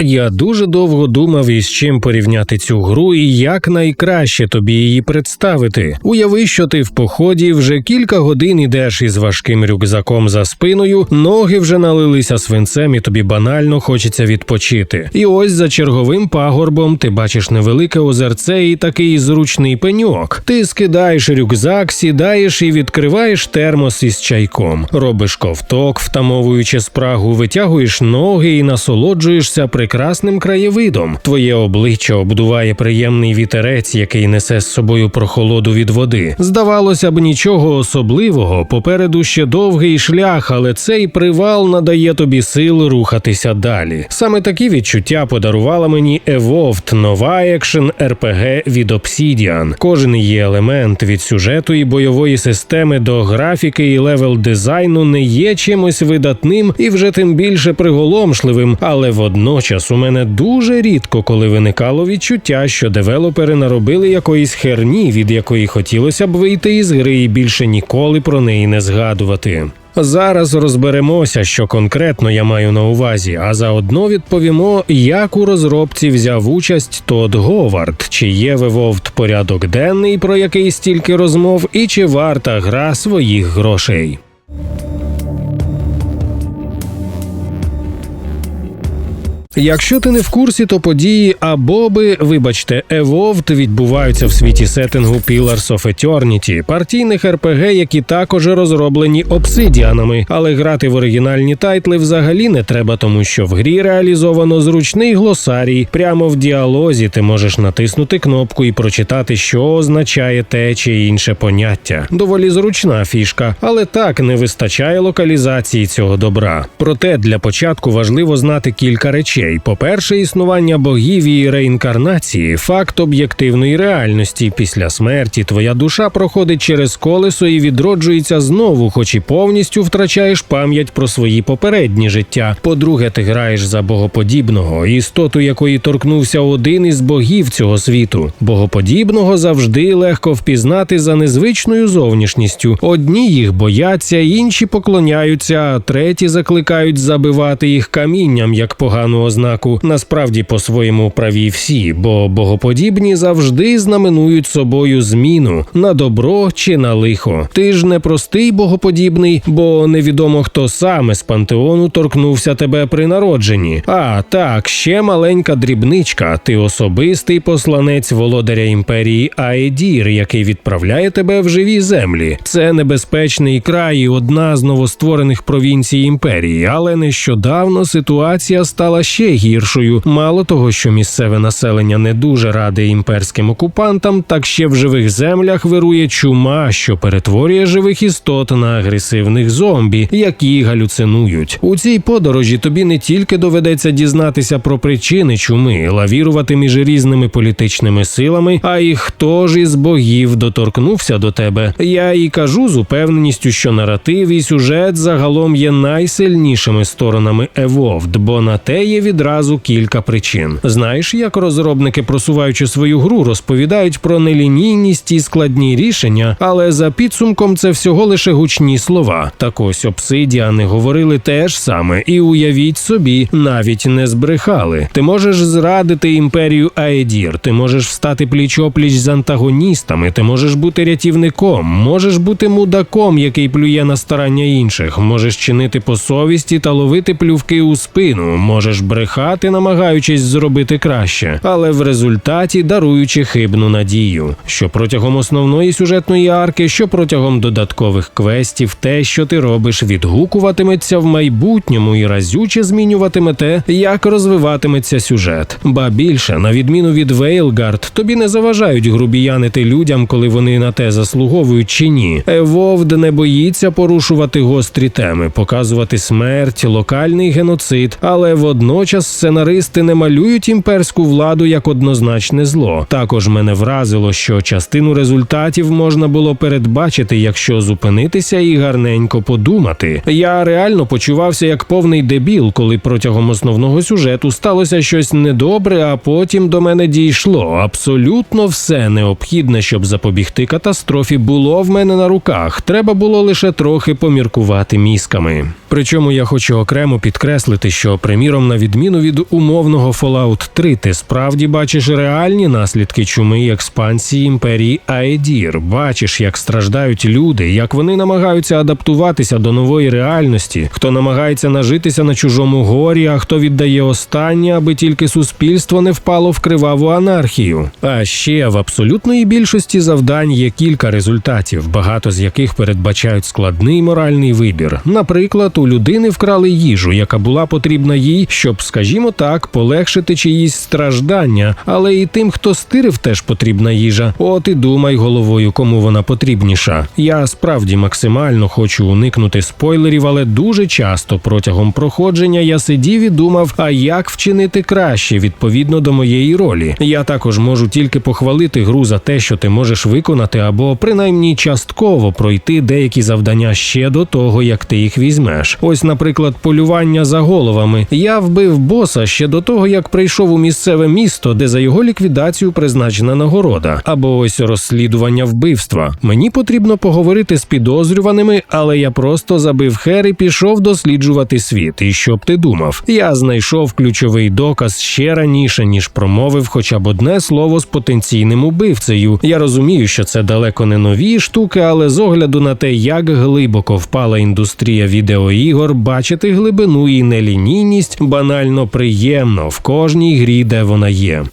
Я дуже довго думав, із чим порівняти цю гру і як найкраще тобі її представити. Уяви, що ти в поході вже кілька годин ідеш із важким рюкзаком за спиною, ноги вже налилися свинцем, і тобі банально хочеться відпочити. І ось за черговим пагорбом ти бачиш невелике озерце і такий зручний пеньок. Ти скидаєш рюкзак, сідаєш і відкриваєш термос із чайком, робиш ковток, втамовуючи спрагу, витягуєш ноги і насолоджуєшся прекрасним краєвидом. Твоє обличчя обдуває приємний вітерець, який несе з собою прохолоду від води. Здавалося б, нічого особливого. Попереду ще довгий шлях, але цей привал надає тобі сил рухатися далі. Саме такі відчуття подарувала мені Evolved, нова екшен RPG від Obsidian. Кожен її елемент від сюжету і бойової системи до графіки і левел дизайну не є чимось видатним і вже тим більше приголомшливим, але водночас у мене дуже рідко, коли виникало відчуття, що девелопери наробили якоїсь херні, від якої хотілося б вийти із гри і більше ніколи про неї не згадувати. Зараз розберемося, що конкретно я маю на увазі, а заодно відповімо, як у розробці взяв участь Тодд Говард, чи є вивовт порядок денний, про який стільки розмов, і чи варта гра своїх грошей. Якщо ти не в курсі, то події або би, вибачте, Evolved відбуваються в світі сеттингу Pillars of Eternity, партійних РПГ, які також розроблені обсидіанами, але грати в оригінальні тайтли взагалі не треба, тому що в грі реалізовано зручний глосарій. Прямо в діалозі ти можеш натиснути кнопку і прочитати, що означає те чи інше поняття. Доволі зручна фішка, але так не вистачає локалізації цього добра. Проте для початку важливо знати кілька речей. По-перше, існування богів і реінкарнації, факт об'єктивної реальності. Після смерті твоя душа проходить через колесо і відроджується знову, хоч і повністю втрачаєш пам'ять про свої попередні життя. По-друге, ти граєш за богоподібного, істоту якої торкнувся один із богів цього світу. Богоподібного завжди легко впізнати за незвичною зовнішністю. Одні їх бояться, інші поклоняються, а треті закликають забивати їх камінням як погану ознаку. Насправді по-своєму праві всі, бо богоподібні завжди знаменують собою зміну на добро чи на лихо. Ти ж не простий богоподібний, бо невідомо хто саме з пантеону торкнувся тебе при народженні. А так, ще маленька дрібничка. Ти особистий посланець володаря імперії Аедір, який відправляє тебе в живі землі. Це небезпечний край і одна з новостворених провінцій імперії, але нещодавно ситуація стала ще гіршою. Мало того, що місцеве населення не дуже раде імперським окупантам, так ще в живих землях вирує чума, що перетворює живих істот на агресивних зомбі, які галюцинують. У цій подорожі тобі не тільки доведеться дізнатися про причини чуми, лавірувати між різними політичними силами, а й хто ж із богів доторкнувся до тебе. Я і кажу з упевненістю, що наратив і сюжет загалом є найсильнішими сторонами Evolved, бо на те є відразу кілька причин. Знаєш, як розробники, просуваючи свою гру, розповідають про нелінійність і складні рішення, але за підсумком це всього лише гучні слова. Так ось обсидіани говорили те ж саме, і уявіть собі, навіть не збрехали. Ти можеш зрадити імперію Аедір, ти можеш встати пліч опліч з антагоністами, ти можеш бути рятівником, можеш бути мудаком, який плює на старання інших, можеш чинити по совісті та ловити плювки у спину, можеш брехати, намагаючись зробити краще, але в результаті даруючи хибну надію, що протягом основної сюжетної арки, що протягом додаткових квестів, те, що ти робиш, відгукуватиметься в майбутньому і разюче змінюватиме те, як розвиватиметься сюжет. Ба більше, на відміну від Вейлгард, тобі не заважають грубіянити людям, коли вони на те заслуговують чи ні. Евовд не боїться порушувати гострі теми, показувати смерть, локальний геноцид, але водночас сценаристи не малюють імперську владу як однозначне зло. Також мене вразило, що частину результатів можна було передбачити, якщо зупинитися і гарненько подумати. Я реально почувався як повний дебіл, коли протягом основного сюжету сталося щось недобре, а потім до мене дійшло. Абсолютно все необхідне, щоб запобігти катастрофі, було в мене на руках. Треба було лише трохи поміркувати мізками. Причому я хочу окремо підкреслити, що приміром на відміну відміну від умовного Fallout 3, ти справді бачиш реальні наслідки чуми і експансії імперії Аедір. Бачиш, як страждають люди, як вони намагаються адаптуватися до нової реальності, хто намагається нажитися на чужому горі, а хто віддає останнє, аби тільки суспільство не впало в криваву анархію. А ще в абсолютної більшості завдань є кілька результатів, багато з яких передбачають складний моральний вибір. Наприклад, у людини вкрали їжу, яка була потрібна їй, щоб, скажімо так, полегшити чиїсь страждання, але і тим, хто стирив, теж потрібна їжа. От і думай головою, кому вона потрібніша. Я справді максимально хочу уникнути спойлерів, але дуже часто протягом проходження я сидів і думав, а як вчинити краще відповідно до моєї ролі. Я також можу тільки похвалити гру за те, що ти можеш виконати, або принаймні частково пройти деякі завдання ще до того, як ти їх візьмеш. Ось, наприклад, полювання за головами. Я вбив боса ще до того, як прийшов у місцеве місто, де за його ліквідацію призначена нагорода, або ось розслідування вбивства. Мені потрібно поговорити з підозрюваними, але я просто забив хер і пішов досліджувати світ. І що б ти думав? Я знайшов ключовий доказ ще раніше, ніж промовив хоча б одне слово з потенційним убивцею. Я розумію, що це далеко не нові штуки, але з огляду на те, як глибоко впала індустрія відеоігор, бачити глибину і нелінійність банально приємно в кожній грі, де вона є.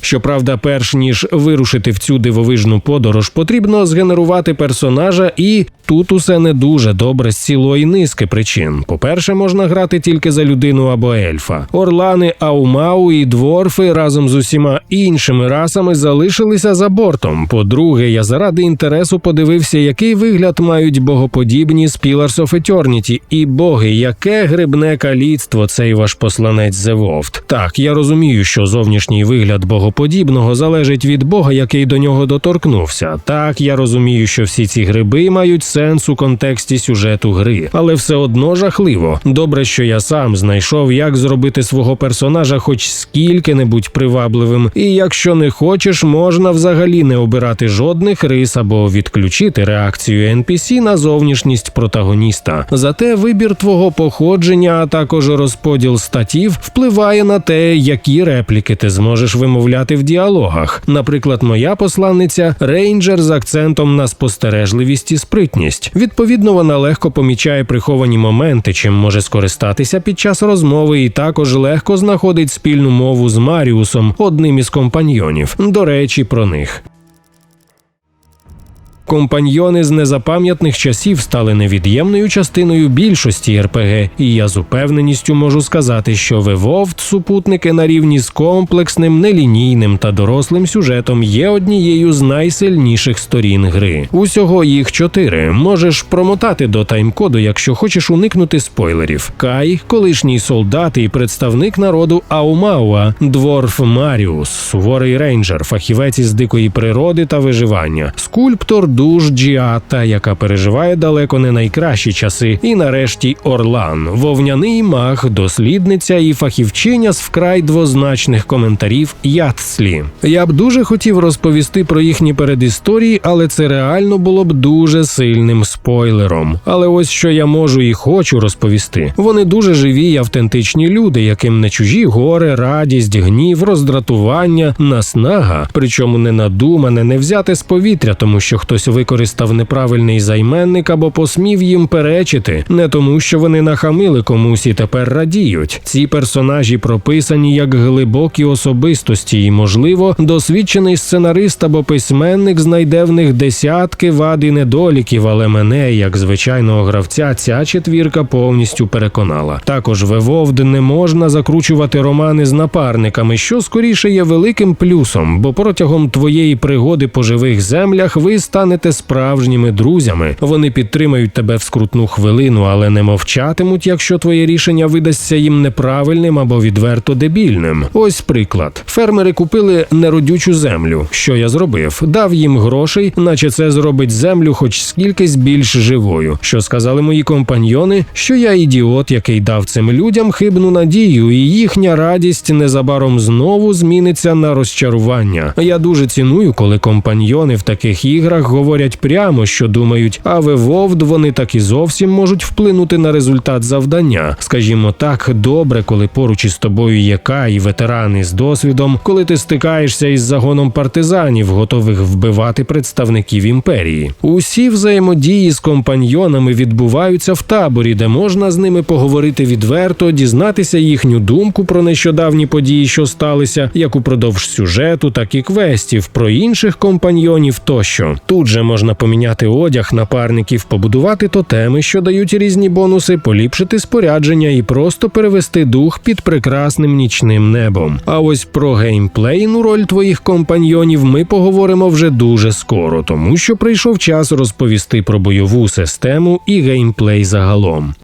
Щоправда, перш ніж вирушити в цю дивовижну подорож, потрібно згенерувати персонажа, і тут усе не дуже добре з цілої низки причин. По-перше, можна грати тільки за людину або ельфа. Орлани, Аумау і дворфи разом з усіма іншими расами залишилися за бортом. По-друге, я заради інтересу подивився, який вигляд мають богоподібні з Pillars of Eternity. І боги, яке грибне каліцтво цей ваш посланець Зевовт. Так, я розумію, що зовнішній вигляд богоподібного залежить від бога, який до нього доторкнувся. Так, я розумію, що всі ці гриби мають сенс у контексті сюжету гри, але все одно жахливо. Добре, що я сам знайшов, як зробити свого персонажа хоч скільки-небудь привабливим, і якщо не хочеш, можна взагалі не обирати жодних рис або відключити реакцію NPC на зовнішність протагоніста. Зате вибір твого походження, а також розподіл статів впливає на те, які репліки ти зможеш вимовляти в діалогах. Наприклад, моя посланниця рейнджер з акцентом на спостережливість і спритність. Відповідно, вона легко помічає приховані моменти, чим може скористатися під час розмови, і також легко знаходить спільну мову з Маріусом, одним із компаньйонів. До речі, про них. Компаньйони з незапам'ятних часів стали невід'ємною частиною більшості РПГ, і я з упевненістю можу сказати, що Вевовт супутники на рівні з комплексним, нелінійним та дорослим сюжетом є однією з найсильніших сторін гри. Усього їх чотири. Можеш промотати до таймкоду, якщо хочеш уникнути спойлерів. Кай, колишній солдат і представник народу Аумауа, дворф Маріус, суворий рейнджер, фахівець із дикої природи та виживання, скульптор душ Джіата, яка переживає далеко не найкращі часи, і нарешті Орлан, вовняний маг, дослідниця і фахівчиня з вкрай двозначних коментарів Ятслі. Я б дуже хотів розповісти про їхні передісторії, але це реально було б дуже сильним спойлером. Але ось що я можу і хочу розповісти. Вони дуже живі й автентичні люди, яким не чужі горе, радість, гнів, роздратування, наснага, причому не надумане, не взяте з повітря, тому що хтось використав неправильний займенник або посмів їм перечити, не тому, що вони нахамили комусь і тепер радіють. Ці персонажі прописані як глибокі особистості, і, можливо, досвідчений сценарист або письменник знайде в них десятки вад і недоліків, але мене, як звичайного гравця, ця четвірка повністю переконала. Також Вевовд не можна закручувати романи з напарниками, що скоріше є великим плюсом, бо протягом твоєї пригоди по живих землях ви станете справжніми друзями. Вони підтримають тебе в скрутну хвилину, але не мовчатимуть, якщо твоє рішення видасться їм неправильним або відверто дебільним. Ось приклад: фермери купили неродючу землю. Що я зробив? Дав їм грошей, наче це зробить землю, хоч скількись більш живою. Що сказали мої компаньйони? Що я ідіот, який дав цим людям хибну надію, і їхня радість незабаром знову зміниться на розчарування. Я дуже ціную, коли компаньйони в таких іграх говорять говорять прямо, що думають, а в Evolved вони так і зовсім можуть вплинути на результат завдання. Скажімо так, добре, коли поруч із тобою є Кай і ветерани з досвідом, коли ти стикаєшся із загоном партизанів, готових вбивати представників імперії. Усі взаємодії з компаньйонами відбуваються в таборі, де можна з ними поговорити відверто, дізнатися їхню думку про нещодавні події, що сталися, як упродовж сюжету, так і квестів, про інших компаньйонів тощо. Тут же можна поміняти одяг напарників, побудувати тотеми, що дають різні бонуси, поліпшити спорядження і просто перевести дух під прекрасним нічним небом. А ось про геймплейну роль твоїх компаньйонів ми поговоримо вже дуже скоро, тому що прийшов час розповісти про бойову систему і геймплей загалом.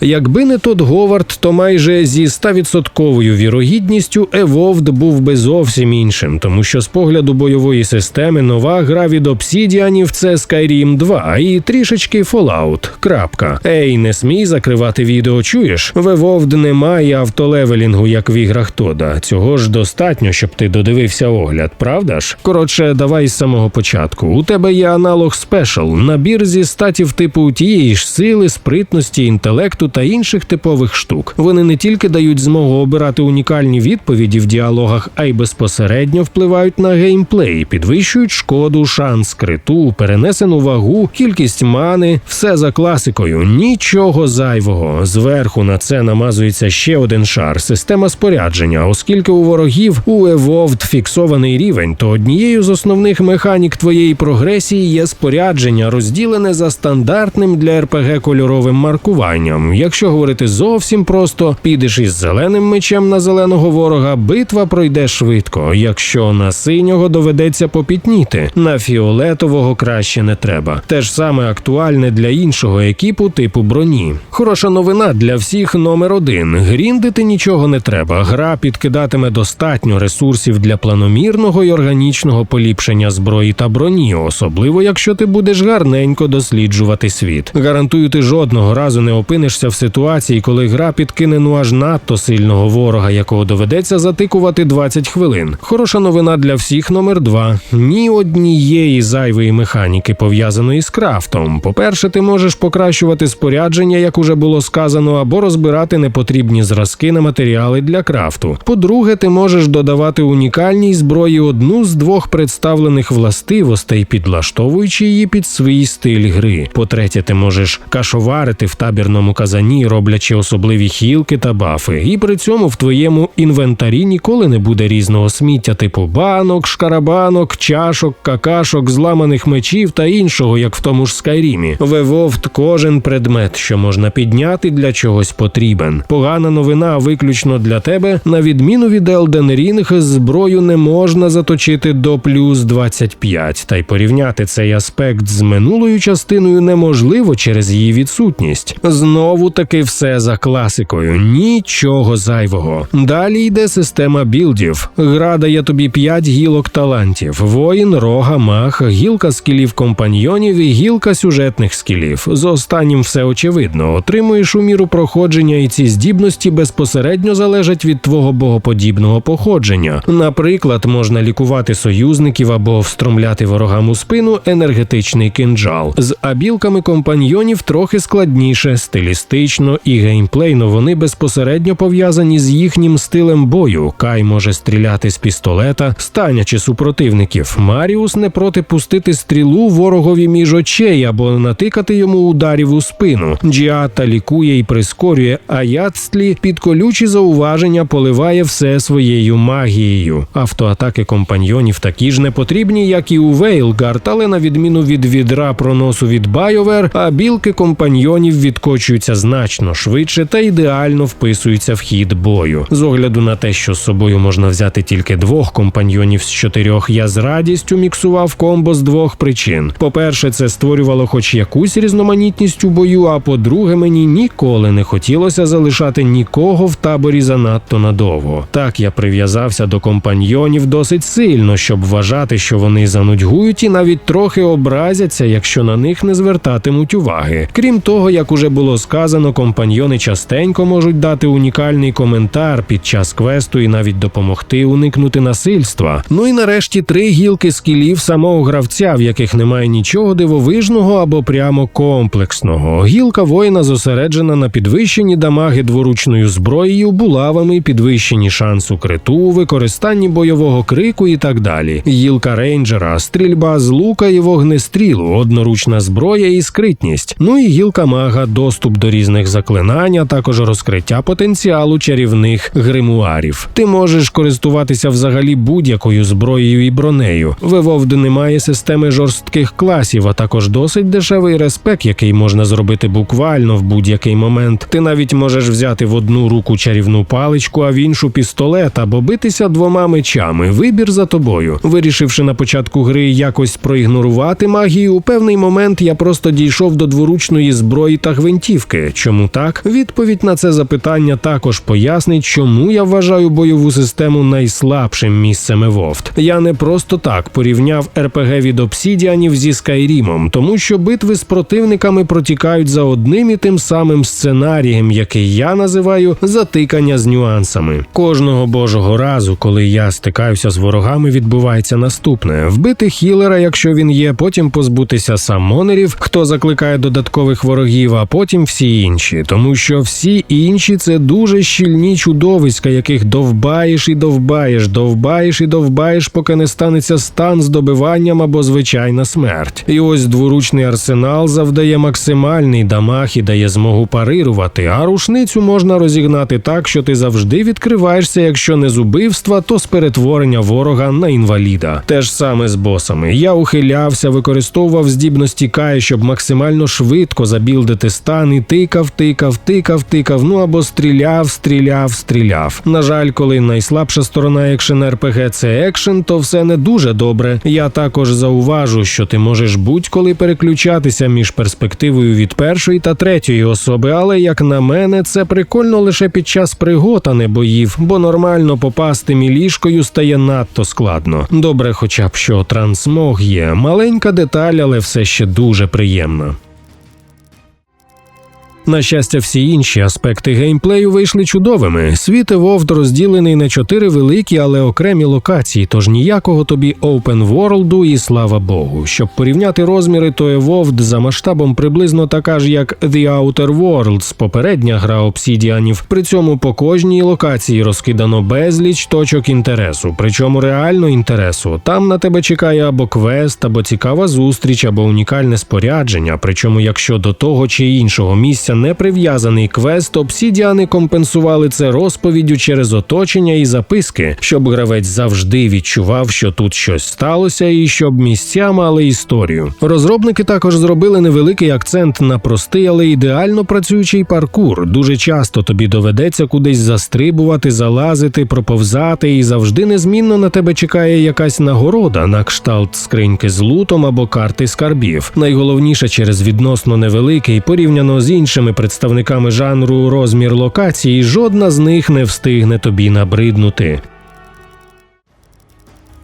Якби не Тодд Говард, то майже зі 100% вірогідністю Evolved був би зовсім іншим, тому що з погляду бойової системи нова гра від Obsidianів – це Skyrim 2 і трішечки Fallout. Крапка. Ей, не смій закривати відео. Чуєш? В Evolved немає автолевелінгу, як в іграх Тода. Цього ж достатньо, щоб ти додивився огляд, правда ж? Коротше, давай з самого початку. У тебе є аналог Special, набір зі статів типу тієї ж сили, спритності, інтелекту та інших типових штук. Вони не тільки дають змогу обирати унікальні відповіді в діалогах, а й безпосередньо впливають на геймплей, підвищують шкоду, шанс криту, перенесену вагу, кількість мани, все за класикою. Нічого зайвого. Зверху на це намазується ще один шар система спорядження, оскільки у ворогів у Evolved фіксований рівень, то однією з основних механік твоєї прогресії є спорядження, розділене за стандартним для РПГ кольоровим маркуванням. Якщо говорити зовсім просто, підеш із зеленим мечем на зеленого ворога, битва пройде швидко. Якщо на синього доведеться попітніти, на фіолетового краще не треба. Те ж саме актуальне для іншого екіпу типу броні. Хороша новина для всіх номер один: гріндити нічого не треба. Гра підкидатиме достатньо ресурсів для планомірного і органічного поліпшення зброї та броні, особливо якщо ти будеш гарненько досліджувати світ. Гарантую, ти жодного разу не опинишся в ситуації, коли гра підкине ну аж надто сильного ворога, якого доведеться затикувати 20 хвилин. Хороша новина для всіх номер два: ні однієї зайвої механіки пов'язаної з крафтом. По-перше, ти можеш покращувати спорядження, як уже було сказано, або розбирати непотрібні зразки на матеріали для крафту. По-друге, ти можеш додавати унікальній зброї одну з двох представлених властивостей, підлаштовуючи її під свій стиль гри. По-третє, ти можеш кашоварити в табірному казані, роблячи особливі хілки та бафи. І при цьому в твоєму інвентарі ніколи не буде різного сміття, типу банок, шкарабанок, чашок, какашок, зламаних мечів та іншого, як в тому ж Скайрімі. В кожен предмет, що можна підняти, для чогось потрібен. Погана новина виключно для тебе. На відміну від Elden Ring, зброю не можна заточити до плюс 25, та й порівняти цей аспект з минулою частиною неможливо через її відсутність. Знову таки все за класикою, нічого зайвого. Далі йде система білдів. Гра дає тобі 5 гілок талантів: воїн, рога, маг, гілка скілів компаньйонів і гілка сюжетних скілів. З останнім все очевидно. Отримуєш у міру проходження, і ці здібності безпосередньо залежать від твого богоподібного походження. Наприклад, можна лікувати союзників або встромляти ворогам у спину енергетичний кинджал. З абілками компаньйонів трохи складніше, стилістично і геймплейно вони безпосередньо пов'язані з їхнім стилем бою. Кай може стріляти з пістолета, станячи супротивників. Маріус не проти пустити стрілу ворогові між очей або натикати йому ударів у спину. Джіата лікує і прискорює, а Яцтлі під колючі зауваження поливає все своєю магією. Автоатаки компаньйонів такі ж не потрібні, як і у Вейлгард, але на відміну від відра проносу від Байовер, а білки компаньйонів відкочуються значно швидше та ідеально вписуються в хід бою. З огляду на те, що з собою можна взяти тільки двох компаньйонів з чотирьох, я з радістю міксував комбо з двох причин. По-перше, це створювало хоч якусь різноманітність у бою. А по-друге, мені ніколи не хотілося залишати нікого в таборі занадто надовго. Так я прив'язався до компаньйонів досить сильно, щоб вважати, що вони занудьгують і навіть трохи образяться, якщо на них не звертатимуть уваги. Крім того, як уже було сказано. Сказано, компаньйони частенько можуть дати унікальний коментар під час квесту і навіть допомогти уникнути насильства. Ну і нарешті три гілки скілів самого гравця, в яких немає нічого дивовижного або прямо комплексного. Гілка воїна зосереджена на підвищенні дамаги дворучною зброєю, булавами, підвищенні шансу криту, використанні бойового крику і так далі. Гілка рейнджера, стрільба з лука і вогнестрілу, одноручна зброя і скритність. Ну і гілка мага, доступ до різних заклинань, а також розкриття потенціалу чарівних гримуарів. Ти можеш користуватися взагалі будь-якою зброєю і бронею. В Evolved немає системи жорстких класів, а також досить дешевий респект, який можна зробити буквально в будь-який момент. Ти навіть можеш взяти в одну руку чарівну паличку, а в іншу пістолет або битися двома мечами. Вибір за тобою. Вирішивши на початку гри якось проігнорувати магію, у певний момент я просто дійшов до дворучної зброї та гвинтівки. Чому так? Відповідь на це запитання також пояснить, чому я вважаю бойову систему найслабшим місцем Evolved. Я не просто так порівняв РПГ від обсідіанів зі Скайрімом, тому що битви з противниками протікають за одним і тим самим сценарієм, який я називаю затикання з нюансами. Кожного божого разу, коли я стикаюся з ворогами, відбувається наступне: вбити хілера, якщо він є, потім позбутися самонерів, хто закликає додаткових ворогів, а потім всі інші, тому що всі інші це дуже щільні чудовиська, яких довбаєш і довбаєш, довбаєш і довбаєш, поки не станеться стан з добиванням або звичайна смерть. І ось дворучний арсенал завдає максимальний дамаг і дає змогу парирувати, а рушницю можна розігнати так, що ти завжди відкриваєшся, якщо не з убивства, то з перетворення ворога на інваліда. Те ж саме з босами. Я ухилявся, використовував здібності Кая, щоб максимально швидко забілдити стан і тикав, тикав, тикав, тикав, ну або стріляв, стріляв, стріляв. На жаль, коли найслабша сторона екшен РПГ це екшен, то все не дуже добре. Я також зауважу, що ти можеш будь-коли переключатися між перспективою від першої та третьої особи, але як на мене, це прикольно лише під час пригод, а не боїв, бо нормально попасти мілішкою стає надто складно. Добре, хоча б що трансмог є, маленька деталь, але все ще дуже приємна. На щастя, всі інші аспекти геймплею вийшли чудовими. Світ Evolved розділений на чотири великі, але окремі локації, тож ніякого тобі open world і слава Богу. Щоб порівняти розміри, то Evolved за масштабом приблизно така ж, як The Outer Worlds, попередня гра обсідіанів. При цьому по кожній локації розкидано безліч точок інтересу, причому реально інтересу. Там на тебе чекає або квест, або цікава зустріч, або унікальне спорядження. Причому, якщо до того чи іншого місця не прив'язаний квест, обсідіани компенсували це розповіддю через оточення і записки, щоб гравець завжди відчував, що тут щось сталося, і щоб місця мали історію. Розробники також зробили невеликий акцент на простий, але ідеально працюючий паркур. Дуже часто тобі доведеться кудись застрибувати, залазити, проповзати, і завжди незмінно на тебе чекає якась нагорода на кшталт скриньки з лутом або карти скарбів. Найголовніше через відносно невеликий порівняно з іншими представниками жанру розмір локації, жодна з них не встигне тобі набриднути.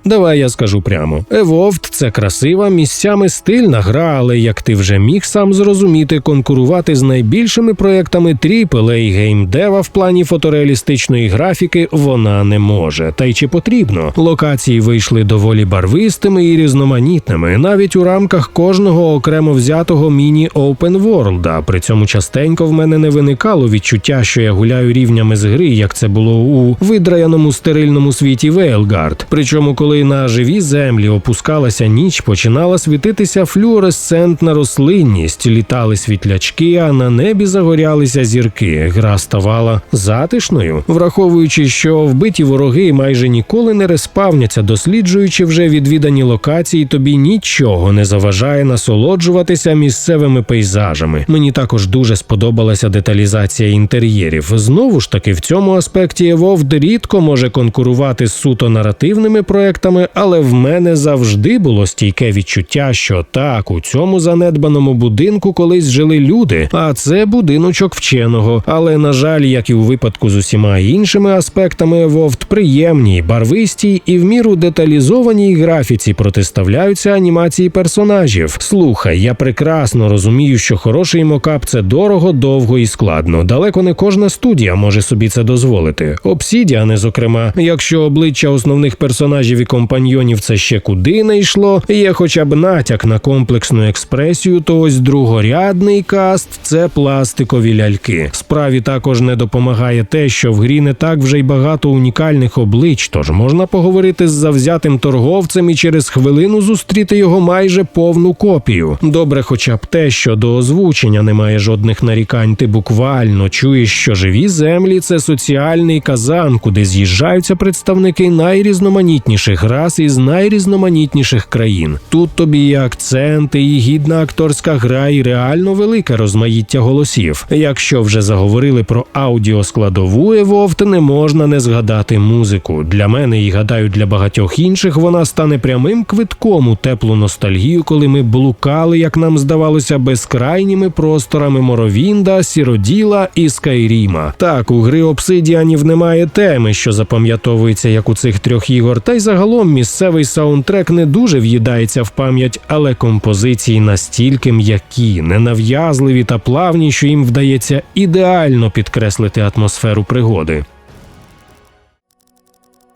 Давай я скажу прямо: Evolved – це красива, місцями стильна гра, але як ти вже міг сам зрозуміти, конкурувати з найбільшими проектами AAA геймдева в плані фотореалістичної графіки вона не може. Та й чи потрібно? Локації вийшли доволі барвистими і різноманітними, навіть у рамках кожного окремо взятого міні-оупен ворлда. При цьому частенько в мене не виникало відчуття, що я гуляю рівнями з гри, як це було у видраяному стерильному світі Вейлгард. Причому, коли на живі землі опускалася ніч, починала світитися флюоресцентна рослинність, літали світлячки, а на небі загорялися зірки. Гра ставала затишною, враховуючи, що вбиті вороги майже ніколи не респавняться, досліджуючи вже відвідані локації, тобі нічого не заважає насолоджуватися місцевими пейзажами. Мені також дуже сподобалася деталізація інтер'єрів. Знову ж таки, в цьому аспекті Evolved рідко може конкурувати з суто наративними проектами аспектами, але в мене завжди було стійке відчуття, що так, у цьому занедбаному будинку колись жили люди, а це будиночок вченого. Але на жаль, як і у випадку з усіма іншими аспектами, вовт приємній, барвистій і в міру деталізованій графіці протиставляються анімації персонажів. Слухай, я прекрасно розумію, що хороший мокап це дорого, довго і складно. Далеко не кожна студія може собі це дозволити. Обсідіани, зокрема, якщо обличчя основних персонажів і компаньйонів це ще куди не йшло, є хоча б натяк на комплексну експресію, то ось другорядний каст це пластикові ляльки. Справі також не допомагає те, що в грі не так вже й багато унікальних облич, тож можна поговорити з завзятим торговцем і через хвилину зустріти його майже повну копію. Добре, хоча б те, що до озвучення немає жодних нарікань. Ти буквально чуєш, що живі землі це соціальний казан, куди з'їжджаються представники найрізноманітніших рас із найрізноманітніших країн. Тут тобі і акценти, і гідна акторська гра, і реально велике розмаїття голосів. Якщо вже заговорили про аудіоскладову Evolved, не можна не згадати музику. Для мене і гадаю, для багатьох інших вона стане прямим квитком у теплу ностальгію, коли ми блукали, як нам здавалося, безкрайніми просторами Моровінда, Сіроділа і Скайріма. Так, у гри обсидіанів немає теми, що запам'ятовується як у цих трьох ігор, та й загалом місцевий саундтрек не дуже в'їдається в пам'ять, але композиції настільки м'які, ненав'язливі та плавні, що їм вдається ідеально підкреслити атмосферу пригоди.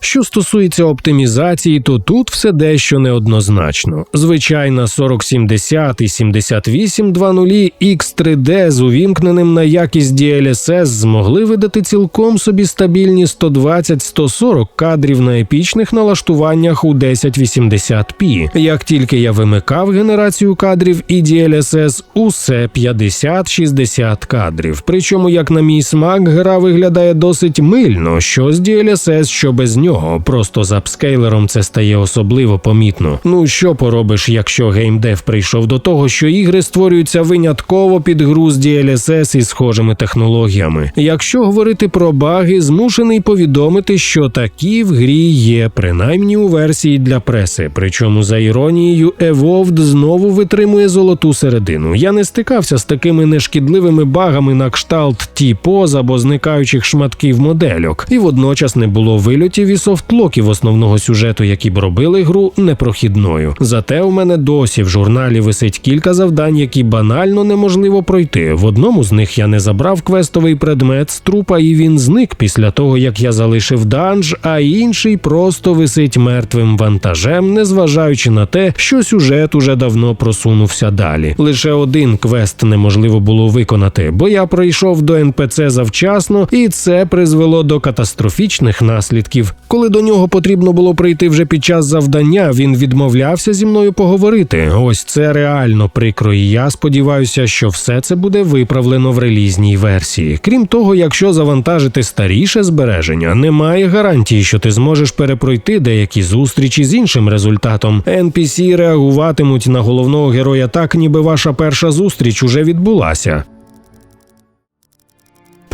Що стосується оптимізації, то тут все дещо неоднозначно. Звичайна 4070 і 7820 X3D з увімкненим на якість DLSS змогли видати цілком собі стабільні 120-140 кадрів на епічних налаштуваннях у 1080p. Як тільки я вимикав генерацію кадрів і DLSS, усе 50-60 кадрів. Причому, як на мій смак, гра виглядає досить мильно, що з DLSS, що без нього. Просто з апскейлером це стає особливо помітно. Ну що поробиш, якщо геймдев прийшов до того, що ігри створюються винятково під гру з DLSS і схожими технологіями. Якщо говорити про баги, змушений повідомити, що такі в грі є, принаймні у версії для преси. Причому за іронією, Evolved знову витримує золоту середину. Я не стикався з такими нешкідливими багами на кшталт T-поз або зникаючих шматків модельок, і водночас не було вильотів і софтлоків основного сюжету, які б робили гру непрохідною. Зате у мене досі в журналі висить кілька завдань, які банально неможливо пройти. В одному з них я не забрав квестовий предмет з трупа, і він зник після того, як я залишив данж, а інший просто висить мертвим вантажем, незважаючи на те, що сюжет уже давно просунувся далі. Лише один квест неможливо було виконати, бо я пройшов до НПЦ завчасно, і це призвело до катастрофічних наслідків. Коли до нього потрібно було прийти вже під час завдання, він відмовлявся зі мною поговорити. Ось це реально прикро, і я сподіваюся, що все це буде виправлено в релізній версії. Крім того, якщо завантажити старіше збереження, немає гарантії, що ти зможеш перепройти деякі зустрічі з іншим результатом. NPC реагуватимуть на головного героя так, ніби ваша перша зустріч уже відбулася.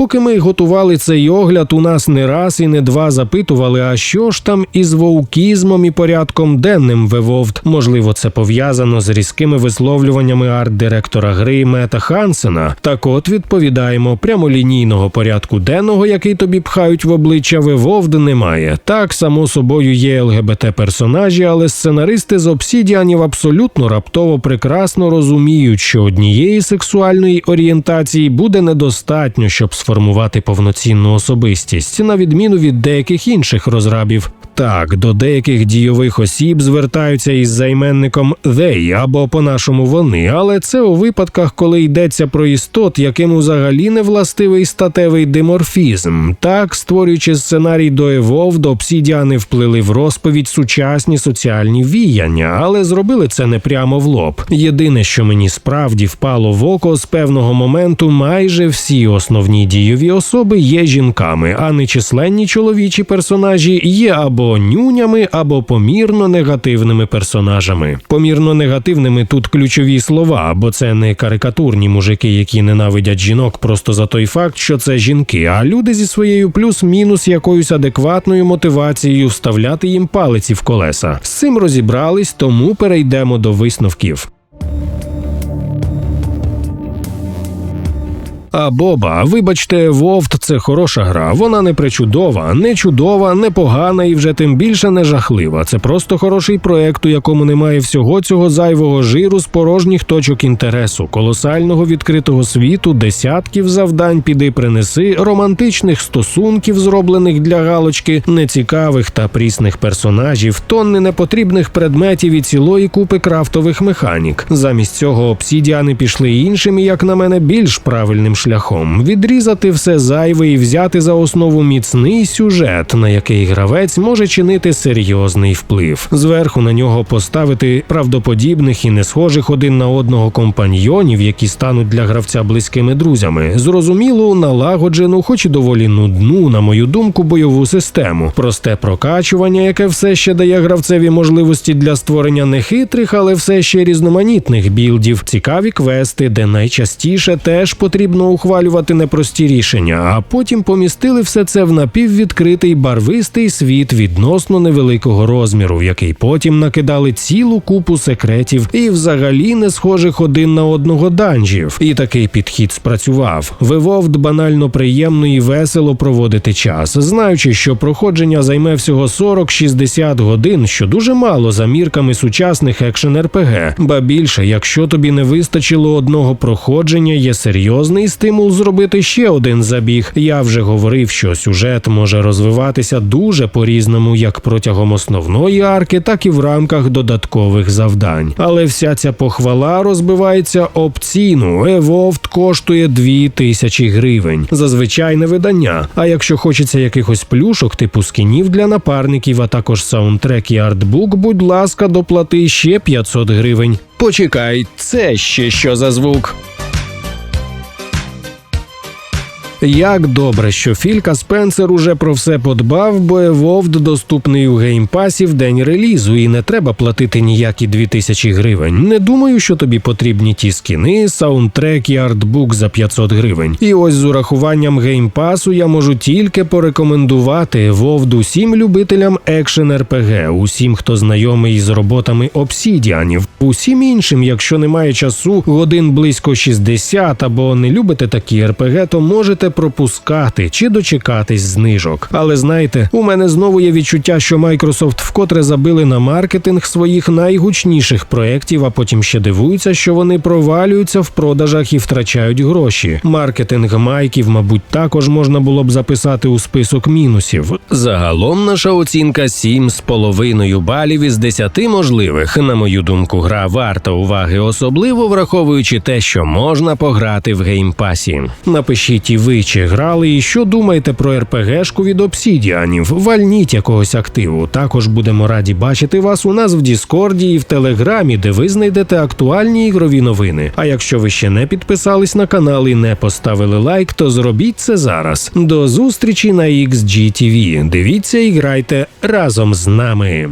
Поки ми готували цей огляд, у нас не раз і не два запитували, а що ж там із вовкізмом і порядком денним в Evolved? Можливо, це пов'язано з різкими висловлюваннями арт-директора гри Мета Хансена. Так от відповідаємо, прямолінійного порядку денного, який тобі пхають в обличчя в Evolved, немає. Так, само собою є ЛГБТ-персонажі, але сценаристи з обсідіанів абсолютно раптово прекрасно розуміють, що однієї сексуальної орієнтації буде недостатньо, щоб сформувати повноцінну особистість, на відміну від деяких інших розрабів. Так, до деяких дійових осіб звертаються із займенником «they» або по-нашому вони, але це у випадках, коли йдеться про істот, яким взагалі не властивий статевий диморфізм. Так, створюючи сценарій до Evolved, обсідіани вплили в розповідь сучасні соціальні віяння, але зробили це не прямо в лоб. Єдине, що мені справді впало в око з певного моменту, майже всі основні дійові особи є жінками, а нечисленні чоловічі персонажі є або або нюнями, або помірно негативними персонажами. Помірно негативними тут ключові слова, бо це не карикатурні мужики, які ненавидять жінок просто за той факт, що це жінки, а люди зі своєю плюс-мінус якоюсь адекватною мотивацією вставляти їм палиці в колеса. З цим розібрались, тому перейдемо до висновків. А Боба, вибачте, Вовт це хороша гра. Вона не причудова, не чудова, не погана і вже тим більше не жахлива. Це просто хороший проект, у якому немає всього цього зайвого жиру з порожніх точок інтересу, колосального відкритого світу, десятків завдань піди принеси, романтичних стосунків, зроблених для галочки, нецікавих та прісних персонажів, тонни непотрібних предметів і цілої купи крафтових механік. Замість цього обсідіани пішли іншим, і, як на мене, більш правильним шляхом відрізати все зайве і взяти за основу міцний сюжет, на який гравець може чинити серйозний вплив. Зверху на нього поставити правдоподібних і не схожих один на одного компаньйонів, які стануть для гравця близькими друзями. Зрозумілу, налагоджену, хоч і доволі нудну, на мою думку, бойову систему. Просте прокачування, яке все ще дає гравцеві можливості для створення нехитрих, але все ще різноманітних білдів, цікаві квести, де найчастіше теж потрібно ухвалювати непрості рішення, а потім помістили все це в напіввідкритий барвистий світ відносно невеликого розміру, в який потім накидали цілу купу секретів і взагалі не схожих один на одного данжів. І такий підхід спрацював. Вивовд банально приємно і весело проводити час, знаючи, що проходження займе всього 40-60 годин, що дуже мало за мірками сучасних екшен РПГ. Ба більше, якщо тобі не вистачило одного проходження, є серйозний стимул зробити ще один забіг. Я вже говорив, що сюжет може розвиватися дуже по-різному, як протягом основної арки, так і в рамках додаткових завдань. Але вся ця похвала розбивається об ціну. Evolved коштує 2000 гривень за звичайне видання. А якщо хочеться якихось плюшок, типу скінів для напарників, а також саундтрек і артбук, будь ласка, доплати ще 500 гривень. Почекай, це ще що за звук? Як добре, що Філька Спенсер уже про все подбав, бо Evolved доступний у геймпасі в день релізу, і не треба платити ніякі 2000 гривень. Не думаю, що тобі потрібні ті скіни, саундтрек і артбук за 500 гривень. І ось з урахуванням геймпасу я можу тільки порекомендувати Evolved усім любителям екшен РПГ, усім, хто знайомий з роботами обсідіанів, усім іншим, якщо немає часу, годин близько 60 або не любите такі РПГ, то можете пропускати чи дочекатись знижок. Але знаєте, у мене знову є відчуття, що Microsoft вкотре забили на маркетинг своїх найгучніших проєктів, а потім ще дивуються, що вони провалюються в продажах і втрачають гроші. Маркетинг майків, мабуть, також можна було б записати у список мінусів. Загалом наша оцінка 7,5 балів із 10 можливих. На мою думку, гра варта уваги, особливо враховуючи те, що можна пограти в геймпасі. Напишіть і ви, чи грали, і що думаєте про РПГшку від обсідіанів. Вальніть якогось активу. Також будемо раді бачити вас у нас в Діскорді і в Телеграмі, де ви знайдете актуальні ігрові новини. А якщо ви ще не підписались на канал і не поставили лайк, то зробіть це зараз. До зустрічі на XGTV. Дивіться і грайте разом з нами.